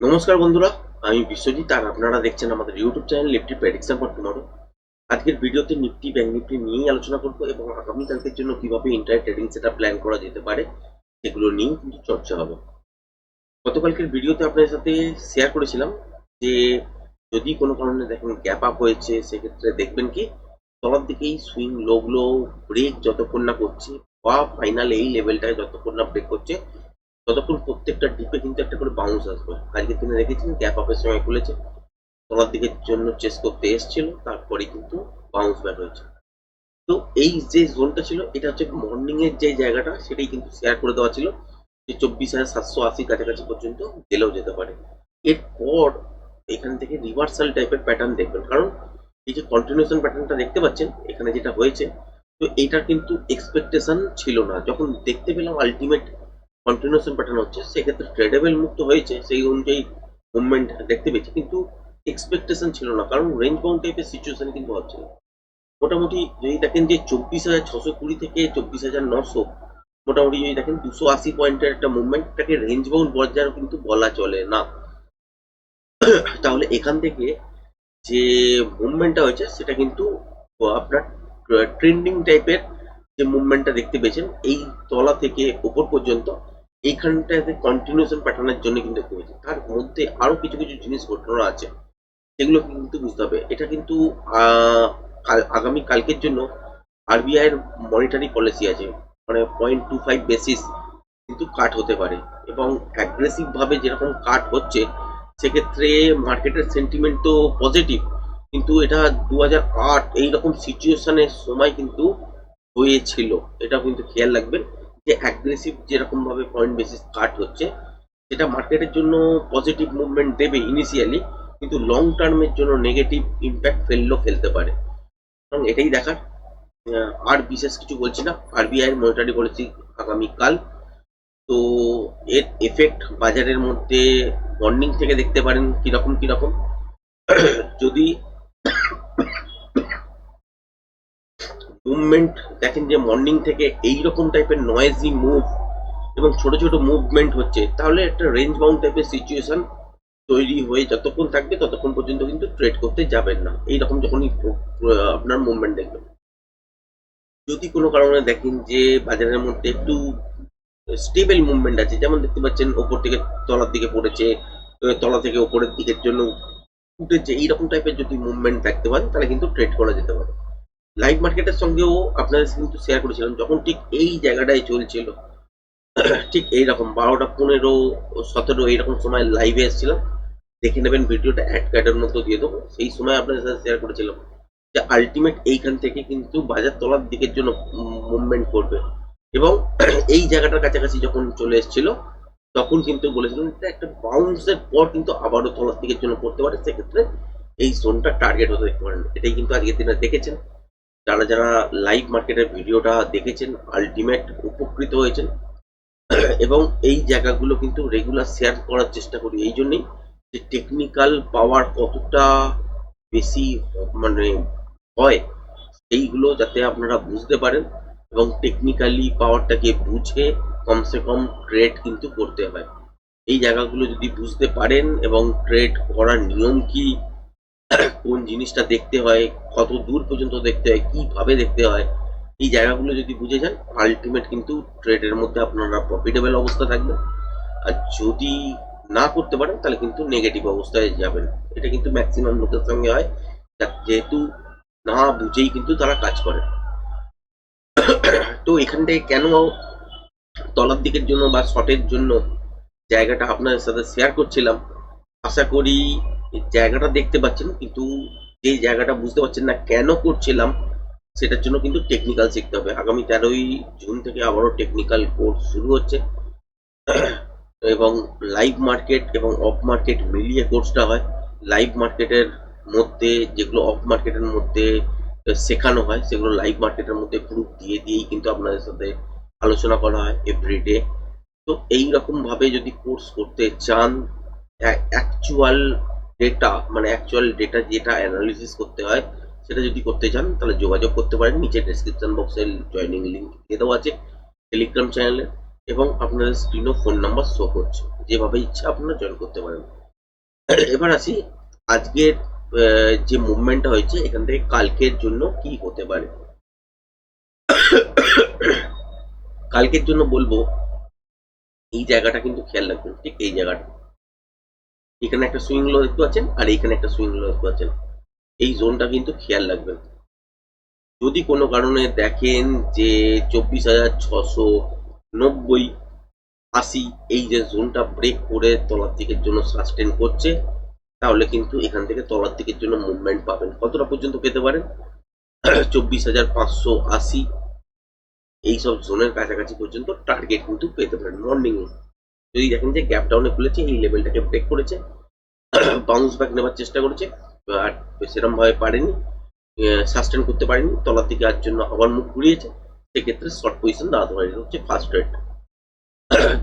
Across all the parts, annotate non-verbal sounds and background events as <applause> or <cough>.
নমস্কার বন্ধুরা, আমি বিশ্বজিৎ আর আপনারা দেখছেন আমাদের YouTube channel Nifty prediction for tomorrow আজকের ভিডিওতে নিফটি ব্যাংক নিফটি নিয়েই আলোচনা করব এবং আগামীকালকের জন্য কীভাবে ইন্টার ট্রেডিং সেটা প্ল্যান করা যেতে পারে, সেগুলো নিয়েই কিন্তু চর্চা হবে। গতকালকের ভিডিওতে আপনাদের সাথে শেয়ার করেছিলাম যে যদি কোনো কারণে দেখেন গ্যাপ আপ হয়েছে, সেক্ষেত্রে দেখবেন কি, তলার দিকেই সুইং লোগুলো ব্রেক যতক্ষণ না করছে বা ফাইনাল এই লেভেলটায় যতক্ষণ না ব্রেক করছে ততক্ষণ প্রত্যেকটা ডিপে কিন্তু একটা করে বাউন্স আসবে। আজকের দিনে দেখেছেন গ্যাপ আপের সময় খুলেছে। তলার দিকের জন্য চেস করতে এসেছিল, তারপরে কিন্তু বাউন্স ব্যাক হয়েছে। তো এই যে জোনটা ছিল, এটা হচ্ছে মর্নিং এর যে জায়গাটা, সেটাই কিন্তু শেয়ার করে দেওয়া ছিল যে চব্বিশ হাজার সাতশো আশি কাছাকাছি পর্যন্ত গেলেও যেতে পারে। এরপর এখান থেকে রিভার্সাল টাইপের প্যাটার্ন দেখবেন। কারণ এই যে কন্টিনিউশন প্যাটার্নটা দেখতে পাচ্ছেন, এখানে যেটা হয়েছে, তো এটার কিন্তু এক্সপেকটেশন ছিল না। যখন দেখতে পেলাম আলটিমেট কন্টিনিউশন পাঠানো হচ্ছে, সেক্ষেত্রে ট্রেডেবল মুক্ত হয়েছে, সেই অনুযায়ী মুভমেন্ট দেখতে পেয়েছি, কিন্তু এক্সপেকটেশন ছিল না, কারণ রেঞ্জ বাউন্ড টাইপের সিচুয়েশন কিন্তু হচ্ছে মোটামুটি যদি দেখেন যে চব্বিশ হাজার ছশো কুড়ি থেকে চব্বিশ হাজার নশো, মোটামুটি যদি দেখেন দুশো আশি পয়েন্টের একটা মুভমেন্টটাকে রেঞ্জ বাউন্ড পর্যায়ে কিন্তু বলা চলে না। তাহলে এখান থেকে যে মুভমেন্টটা হয়েছে, সেটা কিন্তু আপনার ট্রেন্ডিং টাইপের যে মুভমেন্টটা দেখতে পেয়েছেন, এই তলা থেকে ওপর পর্যন্ত এইখানটাতে কন্টিনিউশন প্যাটার্নের জন্য কিন্তু পেয়েছি তার মধ্যে আরও কিছু কিছু জিনিস ঘটনা আছে সেগুলো কিন্তু বুঝতে হবে। এটা কিন্তু আগামী কালকের জন্য আরবিআই এর মনিটারি পলিসি আছে। মানে পয়েন্ট টু ফাইভ বেসিস কিন্তু কাট হতে পারে এবং অ্যাগ্রেসিভ ভাবে যেরকম কাট হচ্ছে, সেক্ষেত্রে মার্কেটের সেন্টিমেন্ট তো পজিটিভ কিন্তু এটা দু হাজার আট এইরকম সিচুয়েশনের সময় কিন্তু হয়েছিল। এটা কিন্তু খেয়াল রাখবেন। যে অ্যাগ্রেসিভ যেরকম ভাবে পয়েন্ট বেসিস কাট হচ্ছে, সেটা মার্কেটের জন্য পজিটিভ মুভমেন্ট দেবে ইনিশিয়ালি কিন্তু লং টার্মের জন্য নেগেটিভ ইম্প্যাক্ট ফেললেও ফেলতে পারে। এবং এটাই দেখার। আর বিশেষ কিছু বলছি না। আরবিআই মনিটারি পলিসি আগামীকাল। তো এর এফেক্ট বাজারের মধ্যে মর্নিং থেকে দেখতে পারেন কীরকম কীরকম। যদি মুভমেন্ট দেখেন যে মর্নিং থেকে এই রকম টাইপের নয়েজি মুভ এবং ছোট ছোট মুভমেন্ট হচ্ছে, তাহলে একটা রেঞ্জ বাউন্ড টাইপের সিচুয়েশন তৈরি হয়ে যতক্ষণ থাকবে ততক্ষণ পর্যন্ত কিন্তু ট্রেড করতে যাবেন না। এইরকম যখনই আপনার মুভমেন্ট দেখবেন। যদি কোনো কারণে দেখেন যে বাজারের মধ্যে একটু স্টেবল মুভমেন্ট আছে, যেমন দেখতে পাচ্ছেন ওপর থেকে তলার দিকে পড়েছে তলা থেকে ওপরের দিকের জন্য উঠেছে, এইরকম টাইপের যদি মুভমেন্ট দেখতে পান, তাহলে কিন্তু ট্রেড করা যেতে পারে। লাইভ মার্কেটের সঙ্গেও আপনাদের কিন্তু শেয়ার করেছিলাম, যখন ঠিক এই জায়গাটায় চলছিল, ঠিক এইরকম বারোটা, পনেরো, সতেরো এইরকম সময় লাইভে এসেছিলাম, দেখে নেবেন ভিডিওটা অ্যাড কার্ডের মতো দিয়ে দেবো, সেই সময় আপনাদের সাথে শেয়ার করেছিলাম যে আলটিমেট এইখান থেকে কিন্তু বাজার তলার দিকের জন্য মুভমেন্ট করবে। এবং এই জায়গাটার কাছাকাছি যখন চলে এসেছিল, তখন কিন্তু বলেছিলাম যে একটা বাউন্সের পর কিন্তু আবারও তলার দিকের জন্য করতে পারে, সেক্ষেত্রে এই জোনটা টার্গেট হতে দেখতে পারেন এটাই কিন্তু আজকের দিনে দেখেছেন। যারা যারা লাইভ মার্কেটের ভিডিওটা দেখেছেন আলটিমেট উপকৃত হয়েছেন। এবং এই জায়গাগুলো কিন্তু রেগুলার শেয়ার করার চেষ্টা করি। এই জন্যই যে টেকনিক্যাল পাওয়ার কতটা বেশি মানে হয়, সেইগুলো যাতে আপনারা বুঝতে পারেন এবং টেকনিক্যালি পাওয়ারটাকে বুঝে কমসে কম ট্রেড কিন্তু করতে হয়। এই জায়গাগুলো যদি বুঝতে পারেন এবং ট্রেড করার নিয়ম কি কোন জিনিসটা দেখতে হয়, কত দূর পর্যন্ত দেখতে হয়, কীভাবে দেখতে হয়, এই জায়গাগুলো যদি বুঝে যান আলটিমেট কিন্তু ট্রেডের মধ্যে আপনারা প্রফিটেবল অবস্থা থাকবে। আর যদি না করতে পারেন, তাহলে কিন্তু নেগেটিভ অবস্থায় যাবেন। এটা কিন্তু ম্যাক্সিমাম লোকের সঙ্গে হয়। যেহেতু না বুঝেই কিন্তু তারা কাজ করে। তো এখান থেকে কেন তলার দিকের জন্য বা শর্টের জন্য জায়গাটা আপনাদের সাথে শেয়ার করছিলাম? আশা করি জায়গাটা দেখতে পাচ্ছেন, কিন্তু যে জায়গাটা বুঝতে পারছেন না কেন করছিলাম, সেটার জন্য কিন্তু টেকনিক্যাল শিখতে হবে। আগামী তেরোই জুন থেকে আবারও টেকনিক্যাল কোর্স শুরু হচ্ছে। এবং লাইভ মার্কেট এবং অফ মার্কেট মিলিয়ে কোর্সটা হয়। লাইভ মার্কেটের মধ্যে যেগুলো অফ মার্কেটের মধ্যে শেখানো হয়, সেগুলো লাইভ মার্কেটের মধ্যে প্রুফ দিয়ে দিয়েই কিন্তু আপনাদের সাথে আলোচনা করা হয় এভরিডে তো এই রকম ভাবে যদি কোর্স করতে চান অ্যাকচুয়াল ডেটা মানে অ্যাকচুয়াল ডেটা যেটা অ্যানালিসিস করতে হয়, সেটা যদি করতে চান, তাহলে যোগাযোগ করতে পারেন। নিচে ডেসক্রিপশন বক্সে জয়েনিং লিঙ্ক দিয়ে দেওয়া আছে টেলিগ্রাম চ্যানেলে এবং আপনাদের স্ক্রিনও ফোন নাম্বার শো করছে। যেভাবে ইচ্ছা আপনারা জয়েন করতে পারেন। এবার আসি, আজকের যে মুভমেন্টটা হয়েছে, এখান থেকে কালকের জন্য কি হতে পারে? কালকের জন্য বলব, এই জায়গাটা কিন্তু খেয়াল রাখবেন, ঠিক এই জায়গাটা। এখানে একটা সুইং লো দেখতে পাচ্ছেন, আর এইখানে একটা সুইং লো দেখতে পাচ্ছেন। এই জোনটা কিন্তু খেয়াল রাখবেন। যদি কোনো কারণে দেখেন যে চব্বিশ হাজার ছশো নব্বই আশি এই যে জোনটা ব্রেক করে তলার দিকের জন্য সাস্টেন করছে, তাহলে কিন্তু এখান থেকে তলার দিকের জন্য মুভমেন্ট পাবেন। কতটা পর্যন্ত পেতে পারেন? <clears throat> চব্বিশ হাজার পাঁচশো আশি, এইসব জোনের কাছাকাছি পর্যন্ত টার্গেট কিন্তু পেতে পারেন। মর্নিং যদি দেখেন যে গ্যাপ ডাউনে খুলেছে, এই লেভেলটাকে ব্রেক করেছে বাউন্স ব্যাক নেবার চেষ্টা করেছে, আর সেরকম ভাবে পারেনি সাস্টেন করতে পারেনি, তলার দিকে আর জন্য আবার মুখ ঘুরিয়েছে, সেক্ষেত্রে শর্ট পজিশন পারে এটা হচ্ছে ফার্স্ট রেট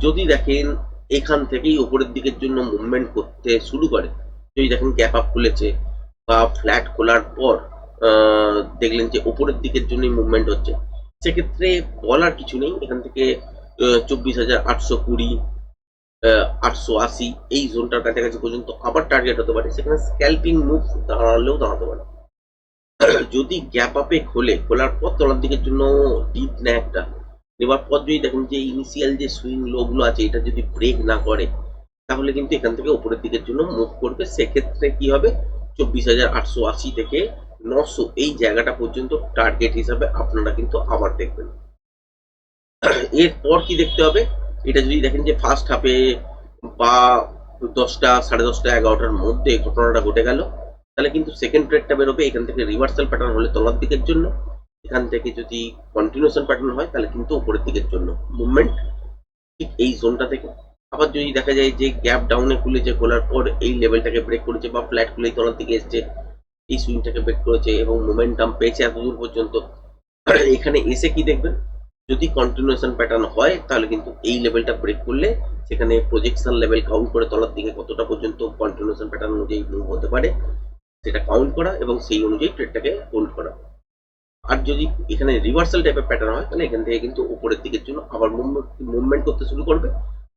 যদি দেখেন এখান থেকেই উপরের দিকের জন্য মুভমেন্ট করতে শুরু করে, যদি দেখেন গ্যাপ আপ খুলেছে বা ফ্ল্যাট খোলার পর দেখলেন যে উপরের দিকের জন্যই মুভমেন্ট হচ্ছে, সেক্ষেত্রে বলার কিছু নেই, এখান থেকে চব্বিশ হাজার আটশো কুড়ি আটশো আশি এই জোনটার কাছাকাছি পর্যন্ত আবার টার্গেট হতে পারে। সেখানে স্ক্যাল্পিং মুভ দাঁড়ালেও দাঁড়াতে পারে। <clears throat> যদি গ্যাপ আপে খোলে, খোলার পর তলার দিকের জন্য ডিপ নেয় একটা। নেবার পর যদি দেখেন যে ইনিশিয়াল যে সুইং লো গুলো আছে, এটা যদি ব্রেক না করে, তাহলে কিন্তু এখান থেকে উপরের দিকের জন্য মুভ করবে। সেক্ষেত্রে কি হবে? চব্বিশ হাজার আটশো আশি থেকে নশো এই জায়গাটা পর্যন্ত টার্গেট হিসাবে আপনারা কিন্তু আবার দেখবেন। <clears throat> এরপর কি দেখতে হবে? এটা যদি দেখেন যে ফার্স্ট হাফে বা দশটা, সাড়ে দশটা, এগারোটার মধ্যে ঘটনাটা ঘটে গেল, তাহলে কিন্তু সেকেন্ড ট্রেডটা বেরোবে, এখান থেকে রিভার্সাল প্যাটার্ন হলে তলার দিকের জন্য, এখান থেকে যদি কন্টিনিউশন প্যাটার্ন হয়, তাহলে কিন্তু উপরের দিকের জন্য। মুভমেন্ট ঠিক এই জোনটা থেকে। আবার যদি দেখা যায় যে গ্যাপ ডাউনে খুলেছে, খোলার পর এই লেভেলটাকে ব্রেক করেছে বা ফ্ল্যাট খুলেই তলার দিকে এসছে, এই সুইংটাকে ব্রেক করেছে এবং মোমেন্টাম পেয়েছে এত দূর পর্যন্ত, এখানে এসে কি দেখবেন? যদি কন্টিনিউশন প্যাটার্ন হয়, তাহলে কিন্তু এই লেভেলটা ব্রেক করলে সেখানে প্রজেকশন লেভেল কাউন্ট করে তলার দিকে কতটা পর্যন্ত কন্টিনিউশন প্যাটার্ন অনুযায়ী মুভ হতে পারে, সেটা কাউন্ট করা এবং সেই অনুযায়ী ট্রেডটাকে হোল্ড করা। আর যদি এখানে রিভার্সাল টাইপের প্যাটার্ন হয়, তাহলে এখান থেকে কিন্তু উপরের দিকের জন্য আবার মুভমেন্ট করতে শুরু করবে।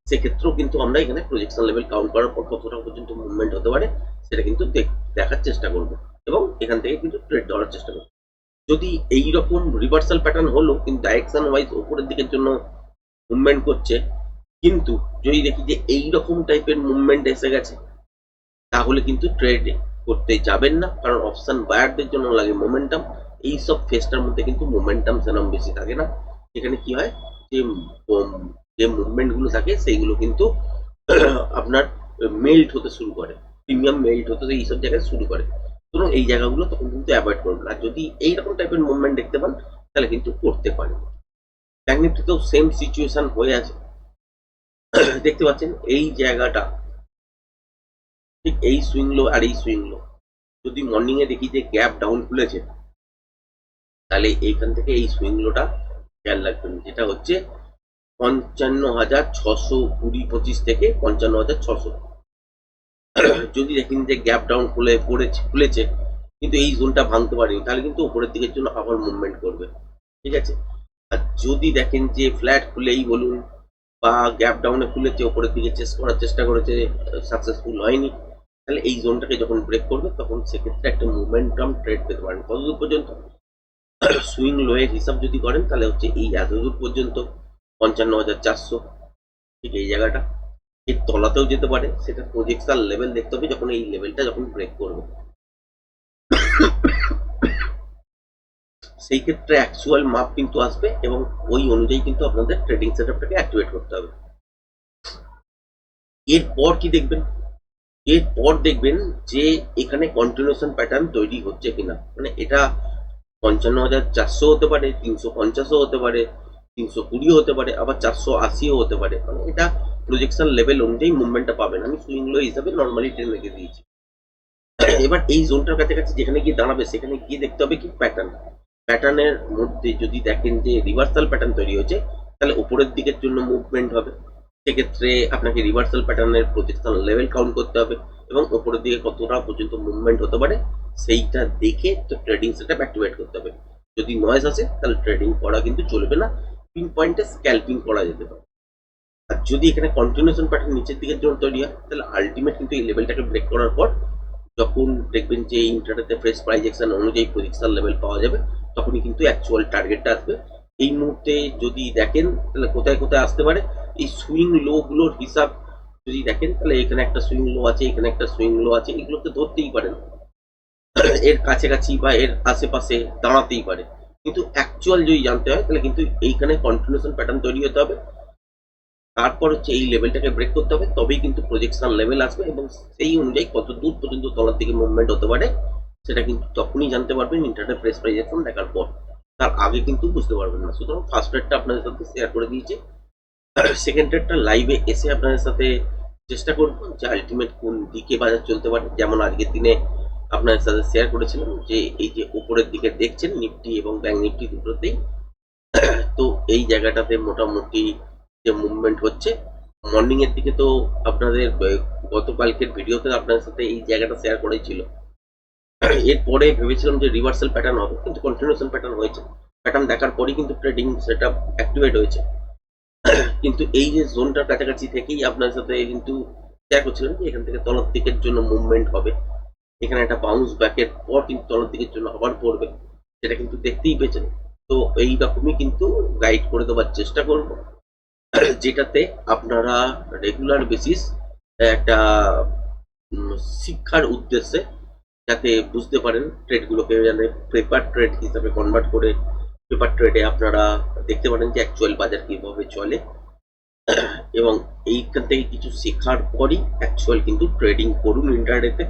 সেক্ষেত্রেও কিন্তু আমরা এখানে প্রজেকশন লেভেল কাউন্ট করার পর কতটা পর্যন্ত মুভমেন্ট হতে পারে, সেটা কিন্তু দেখ- দেখার চেষ্টা করব এবং এখান থেকে কিন্তু ট্রেড ধরার চেষ্টা করব। যদি এই রকম রিভার্সাল প্যাটার্ন হলো, কিন্তু ডাইরেকশন ওয়াইজ উপরের দিকের জন্য মুভমেন্ট করছে, কিন্তু যদি দেখি যে এই রকম টাইপের মুভমেন্ট এসে গেছে, তাহলে কিন্তু ট্রেড করতে যাবেন না, কারণ অপশন বায়ারদের জন্য লাগে মোমেন্টাম এই সব ফেসটার মধ্যে কিন্তু মোমেন্টাম সেরকম বেশি থাকে না। এখানে কি হয়? যে যে মুভমেন্টগুলো থাকে, সেইগুলো কিন্তু <clears throat> আপনার মেল্ট হতে শুরু করে। প্রিমিয়াম মেল্ট হতে, এইসব জায়গায় শুরু করে। সুতরাং এই জায়গাগুলো তখন কিন্তু অ্যাভয়েড করবেন আর যদি এইরকম টাইপের মুভমেন্ট দেখতে পান, তাহলে কিন্তু করতে পারেন। ব্যাঙ্ক নিফটিতেও সেম সিচুয়েশন হয়ে আছে। <clears throat> দেখতে পাচ্ছেন, এই জায়গাটা, ঠিক এই সুইং লো আর এই সুইং লো যদি মর্নিং এ দেখি যে গ্যাপ ডাউন খুলেছে, তাহলে এইখান থেকে এই সুইং লোটা খেয়াল রাখবেন, যেটা হচ্ছে পঞ্চান্ন হাজার ছশো কুড়ি পঁচিশ থেকে পঞ্চান্ন হাজার ছশো। যদি দেখেন যে গ্যাপ ডাউন খুলে পড়েছে, খুলেছে, কিন্তু এই জোনটা ভাঙতে পারেনি, তাহলে কিন্তু উপরের দিকের জন্য আবার মুভমেন্ট করবে, ঠিক আছে? আর যদি দেখেন যে ফ্ল্যাট খুলেই বলুন বা গ্যাপ ডাউনে খুলেছে ওপরের দিকে চেস করার চেষ্টা করেছে সাকসেসফুল হয়নি, তাহলে এই জোনটাকে যখন ব্রেক করবে, তখন সেক্ষেত্রে একটা মুভমেন্টাম ট্রেড পেতে পারেন। কতদূর পর্যন্ত? সুইং লোয়ের হিসাব যদি করেন, তাহলে হচ্ছে এই এতদূর পর্যন্ত, পঞ্চান্ন হাজার চারশো, ঠিক এই জায়গাটা। এর তলাতেও যেতে পারে, সেটা প্রজেকশন লেভেল দেখতে হবে যখন এই লেভেলটা যখন ব্রেক করবে। সেই ক্ষেত্রে অ্যাকচুয়াল মাপ কিন্তু আসবে এবং ওই অনুযায়ী কিন্তু আপনাদের ট্রেডিং সেটআপটাকে অ্যাক্টিভেট করতে হবে। এরপর কি দেখবেন? এরপর দেখবেন যে এখানে কন্টিনিউশন প্যাটার্ন তৈরি হচ্ছে কিনা। মানে এটা পঞ্চান্ন হাজার চারশো হতে পারে, তিনশো পঞ্চাশও হতে পারে, তিনশো কুড়িও হতে পারে, আবার চারশো আশিও হতে পারে। মানে এটা প্রজেকশন লেভেল অনুযায়ী মুভমেন্টটা পাবেন। আমি সুইং লো হিসাবে নর্মালি ট্রেন রেখে দিয়েছি। এবার এই জোনটার কাছাকাছি যেখানে গিয়ে দাঁড়াবে, সেখানে গিয়ে দেখতে হবে কি প্যাটার্ন প্যাটার্নের মধ্যে যদি দেখেন যে রিভার্সাল প্যাটার্ন তৈরি হয়েছে, তাহলে উপরের দিকের জন্য মুভমেন্ট হবে। সেক্ষেত্রে আপনাকে রিভার্সাল প্যাটার্নের প্রজেকশন লেভেল কাউন্ট করতে হবে এবং উপরের দিকে কতটা পর্যন্ত মুভমেন্ট হতে পারে, সেইটা দেখে তো ট্রেডিং সেটআপ অ্যাক্টিভেট করতে হবে। যদি নয়েজ আসে, তাহলে ট্রেডিং করা কিন্তু চলবে না। পিন পয়েন্টে স্ক্যালপিং করা যেতে পারে। আর যদি এখানে কন্টিনিউশন প্যাটার্ন নিচের দিকের জন্য তৈরি হয়, তাহলে আলটিমেট কিন্তু এই লেভেলটাকে ব্রেক করার পর, যখন দেখবেন যে ইন্টারনেটে ফ্রেশ প্রাইজ অ্যাকশন অনুযায়ী পজিশন লেভেল পাওয়া যাবে, তখনই কিন্তু অ্যাকচুয়াল টার্গেটটা আসবে। এই মুহূর্তে যদি দেখেন, তাহলে কোথায় কোথায় আসতে পারে? এই সুইং লো গুলোর হিসাব যদি দেখেন, তাহলে এখানে একটা সুইং লো আছে, এখানে একটা সুইং লো আছে, এগুলোকে ধরতেই পারেন। এর কাছাকাছি বা এর আশেপাশে দাঁড়াতেই পারে। কিন্তু অ্যাকচুয়াল যদি জানতে হয়, তাহলে কিন্তু এইখানে কন্টিনিউশন প্যাটার্ন তৈরি হতে হবে। তারপর হচ্ছে এই লেভেলটাকে ব্রেক করতে হবে, তবেই কিন্তু প্রজেকশন লেভেল আসবে এবং সেই অনুযায়ী কত দূর পর্যন্ত তলার দিকে মুভমেন্ট হতে পারে, সেটা কিন্তু তখনই জানতে পারবেন ইন্টারনেট প্রেস প্রাইজেকশন দেখার পর। তার আগে কিন্তু বুঝতে পারবেন না। সুতরাং ফার্স্ট রেটটা আপনাদের সাথে শেয়ার করে দিয়েছি। সেকেন্ড রেটটা লাইভে এসে আপনাদের সাথে চেষ্টা করব যে আলটিমেট কোন দিকে বাজার চলতে পারে। যেমন আজকের দিনে আপনাদের সাথে শেয়ার করেছিলাম যে এই যে উপরের দিকে দেখছেন নিফটি এবং ব্যাংক নিফটি দুটোতেই। তো এই জায়গাটাতে মোটামুটি যে মুভমেন্ট হচ্ছে। মর্নিং এর দিকে তো আপনাদের গতকালকের ভিডিওতে আপনাদের সাথে এই জায়গাটা শেয়ার করেছিল এরপরে ভেবেছিলাম যে রিভার্সাল প্যাটার্ন হবে, কিন্তু কন্টিনিউশন প্যাটার্ন হয়েছে। প্যাটার্ন দেখার পরই কিন্তু ট্রেডিং সেটা অ্যাক্টিভেট হয়েছে। কিন্তু এই যে জোনটার কাছাকাছি থেকেই আপনার সাথে কিন্তু শেয়ার করছিলাম যে এখান থেকে তলার দিকের জন্য মুভমেন্ট হবে। এখানে একটা বাউন্স ব্যাকের পর কিন্তু তলার দিকের জন্য আবার পড়বে, সেটা কিন্তু দেখতেই পেয়েছেন। তো এই রকমই কিন্তু গাইড করে দেওয়ার চেষ্টা করব। যেটাতে আপনারা রেগুলার বেসিস একটা শিক্ষার উদ্দেশ্যে যাতে বুঝতে পারেন ট্রেডগুলোকে যেন পেপার ট্রেড হিসাবে কনভার্ট করে পেপার ট্রেডে আপনারা দেখতে পারেন যে অ্যাকচুয়াল বাজার কীভাবে চলে। এবং এইখান থেকে কিছু শেখার পরই অ্যাকচুয়াল কিন্তু ট্রেডিং করুন ইন্টারনেটে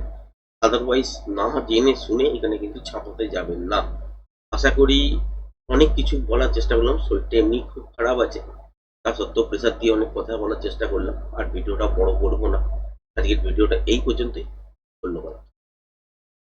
আদারওয়াইজ না জেনে শুনে এখানে কিন্তু ছাপাতে যাবেন না। আশা করি অনেক কিছু বলার চেষ্টা করলাম। শরীরটা এমনি খুব খারাপ আছে। তা সত্ত্বেও প্রেশার দিয়ে অনেক কথা বলার চেষ্টা করলাম, আর ভিডিওটা বড় করব না। আজকের ভিডিওটা এই পর্যন্তই। ধন্যবাদ।